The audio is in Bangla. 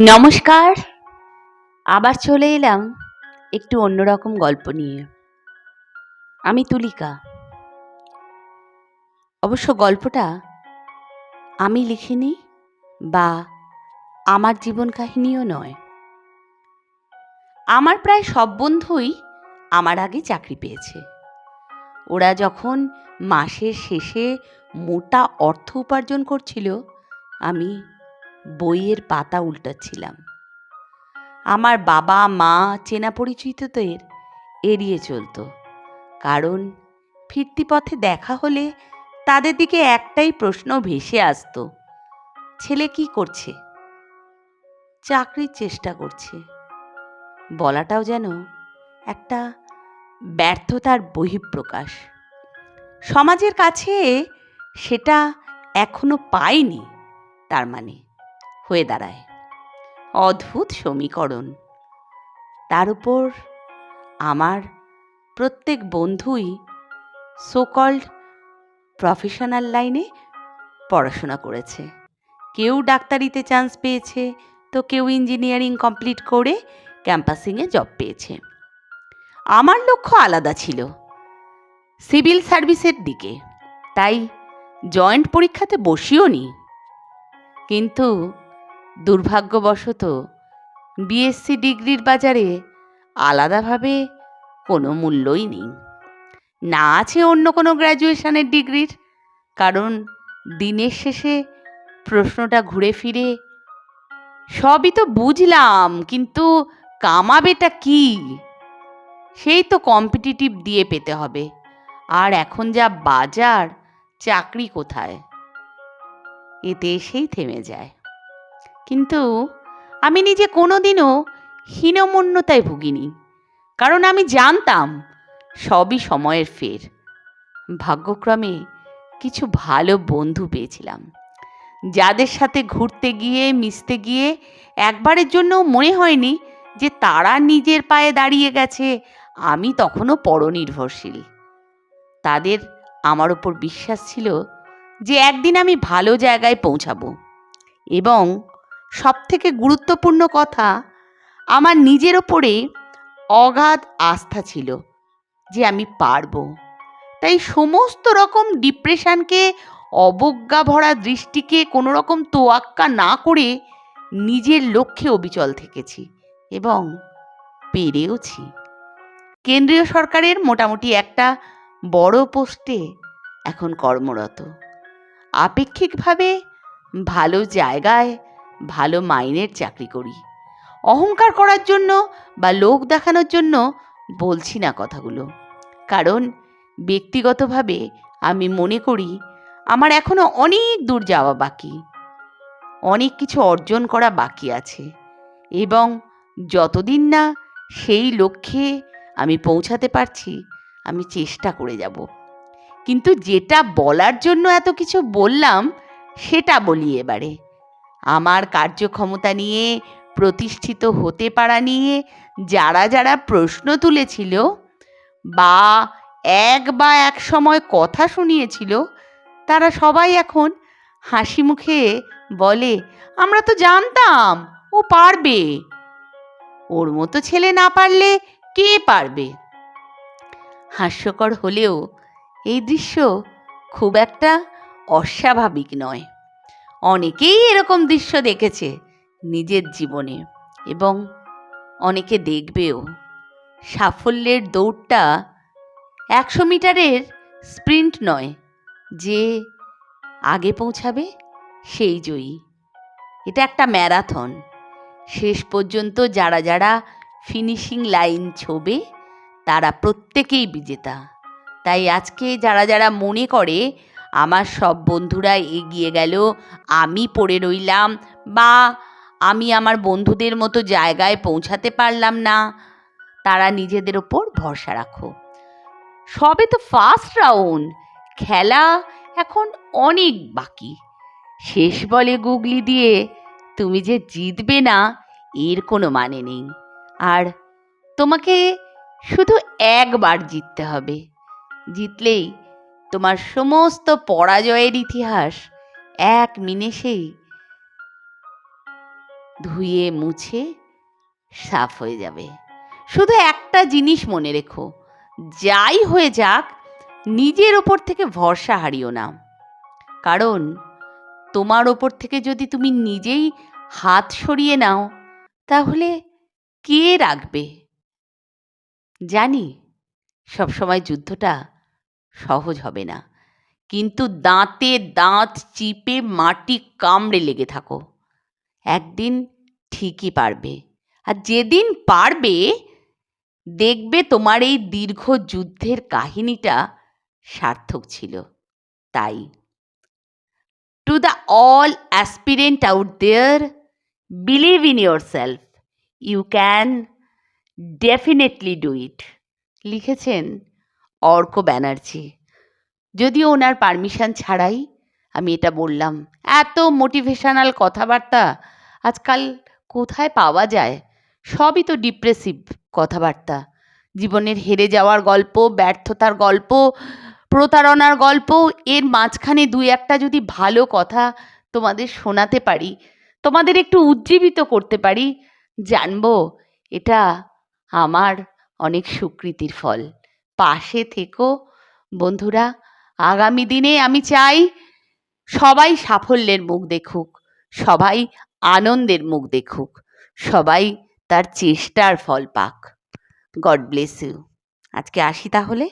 নমস্কার। আবার চলে এলাম একটু অন্যরকম গল্প নিয়ে। আমি তুলিকা। অবশ্য গল্পটা আমি লিখিনি বা আমার জীবন কাহিনীও নয়। আমার প্রায় সব বন্ধুই আমার আগে চাকরি পেয়েছে। ওরা যখন মাসের শেষে মোটা অর্থ উপার্জন করছিল, আমি বইয়ের পাতা উল্টাচ্ছিলাম। আমার বাবা, মা, চেনা পরিচিতদের এড়িয়ে চলতো। কারণ ফিরতি পথে দেখা হলে তাদের দিকে একটাই প্রশ্ন ভেসে আসতো, ছেলে কি করছে? চাকরির চেষ্টা করছে। বলাটাও যেন একটা ব্যর্থতার বহিঃপ্রকাশ। সমাজের কাছে সেটা এখনও পাইনি, তার মানে। হয়ে দাঁড়ায়। অদ্ভুত সমীকরণ। তার উপর আমার প্রত্যেক বন্ধুই সোকল্ড প্রফেশনাল লাইনে পড়াশোনা করেছে। কেউ ডাক্তারিতে চান্স পেয়েছে, তো কেউ ইঞ্জিনিয়ারিং কমপ্লিট করে ক্যাম্পাসিংয়ে জব পেয়েছে। আমার লক্ষ্য আলাদা ছিল সিভিল সার্ভিসের দিকে। তাই জয়েন্ট পরীক্ষাতে বসিও নি কিন্তু দুর্ভাগ্যবশত বিএসসি ডিগ্রির বাজারে আলাদাভাবে কোনো মূল্যই নেই। না আছে অন্য কোনো গ্র্যাজুয়েশনের ডিগ্রির, কারণ দিনের শেষে প্রশ্নটা ঘুরে ফিরে, সবই তো বুঝলাম, কিন্তু কামাবেটা কি? সেই তো কম্পিটিটিভ দিয়ে পেতে হবে। আর এখন যা বাজার, চাকরি কোথায়? এতে এসেই থেমে যায়। কিন্তু আমি নিজে কোনোদিনও হীনমন্যতায় ভুগিনি, কারণ আমি জানতাম সবই সময়ের ফের। ভাগ্যক্রমে কিছু ভালো বন্ধু পেয়েছিলাম, যাদের সাথে ঘুরতে গিয়ে, মিশতে গিয়ে একবারের জন্য মনে হয়নি যে তারা নিজের পায়ে দাঁড়িয়ে গেছে। আমি তখনও পরনির্ভরশীল। তাদের আমার ওপর বিশ্বাস ছিল যে একদিন আমি ভালো জায়গায় পৌঁছাবো এবং সবথেকে গুরুত্বপূর্ণ কথা, আমার নিজের ওপরে অগাধ আস্থা ছিল যে আমি পারব। তাই সমস্ত রকম ডিপ্রেশনকে, অবজ্ঞা ভরা দৃষ্টিকে কোনো রকম তোয়াক্কা না করে নিজের লক্ষ্যে অবিচল থেকেছি এবং পেরেওছি। কেন্দ্রীয় সরকারের মোটামুটি একটা বড় পোস্টে এখন কর্মরত। আপেক্ষিকভাবে ভালো জায়গায় ভালো মাইনের চাকরি করি। অহংকার করার জন্য বা লোক দেখানোর জন্য বলছি না কথাগুলো। কারণ ব্যক্তিগতভাবে আমি মনে করি আমার এখনও অনেক দূর যাওয়া বাকি। অনেক কিছু অর্জন করা বাকি আছে। এবং যতদিন না সেই লক্ষ্যে আমি পৌঁছাতে পারছি, আমি চেষ্টা করে যাব। কিন্তু যেটা বলার জন্য এত কিছু বললাম, সেটা বলি এবারে। আমার কার্যক্ষমতা নিয়ে প্রতিষ্ঠিত হতে পারা নিয়ে যারা যারা প্রশ্ন তুলেছিল বা এক বা এক সময় কথা শুনিয়েছিল, তারা সবাই এখন হাসি মুখে বলে, আমরা তো জানতাম, ও পারবে। ওর মতো ছেলে না পারলে কে পারবে? হাস্যকর হলেও এই দৃশ্য খুব একটা অস্বাভাবিক নয়। অনেকেই এরকম দৃশ্য দেখেছে নিজের জীবনে এবং অনেকে দেখবেও। সাফল্যের দৌড়টা একশো মিটারের স্প্রিন্ট নয়, যে আগে পৌঁছাবে সেই জয়ী। এটা একটা ম্যারাথন। শেষ পর্যন্ত যারা যারা ফিনিশিং লাইন ছোবে, তারা প্রত্যেকেই বিজেতা। তাই আজকে যারা যারা মনে করে আমার সব বন্ধুরা এগিয়ে গেল। আমি পড়ে রইলাম। বা আমি আমার বন্ধুদের মতো জায়গায় পৌঁছাতে পারলাম না। তারা নিজেদের ওপর ভরসা রাখো। সবে তো ফার্স্ট রাউন্ড খেলা এখন অনেক বাকি। শেষ বলে গুগলি দিয়ে, তুমি যে জিতবে না, এর কোনো মানে নেই। আর তোমাকে শুধু একবার জিততে হবে। জিতলেই তোমার সমস্ত পরাজয়ের ইতিহাস এক নিমেষেই ধুয়ে মুছে সাফ হয়ে যাবে। শুধু একটা জিনিস মনে রেখো, যাই হয়ে যাক, নিজের ওপর থেকে ভরসা হারিও না। কারণ তোমার ওপর থেকে যদি তুমি নিজেই হাত সরিয়ে নাও, তাহলে কে রাখবে? জানি, সবসময় যুদ্ধটা সহজ হবে না। কিন্তু দাঁতে দাঁত চিপে মাটি কামড়ে লেগে থাকো। একদিন ঠিকই পারবে। আর যেদিন পারবে, দেখবে তোমার এই দীর্ঘ যুদ্ধের কাহিনীটা সার্থক ছিল। তাই to the all aspirant out there believe in yourself you can definitely do it লিখেছেন অর্ক ব্যানার্জি যদিও ওনার পারমিশন ছাড়াই আমি এটা বললাম। এত মোটিভেশনাল কথাবার্তা আজকাল কোথায় পাওয়া যায়? সবই তো ডিপ্রেসিভ কথাবার্তা। জীবনের হেরে যাওয়ার গল্প, ব্যর্থতার গল্প, প্রতারণার গল্প, এর মাঝখানে দুই একটা যদি ভালো কথা তোমাদের শোনাতে পারি, তোমাদের একটু উজ্জীবিত করতে পারি, জানব এটা আমার অনেক স্বীকৃতির ফল। পাশে থেকো। বন্ধুরা, আগামী দিনে আমি চাই সবাই সাফল্যের মুখ দেখুক, সবাই আনন্দের মুখ দেখুক, সবাই তার চেষ্টার ফল পাক। গড ব্লেস ইউ আজকে আসি তাহলে?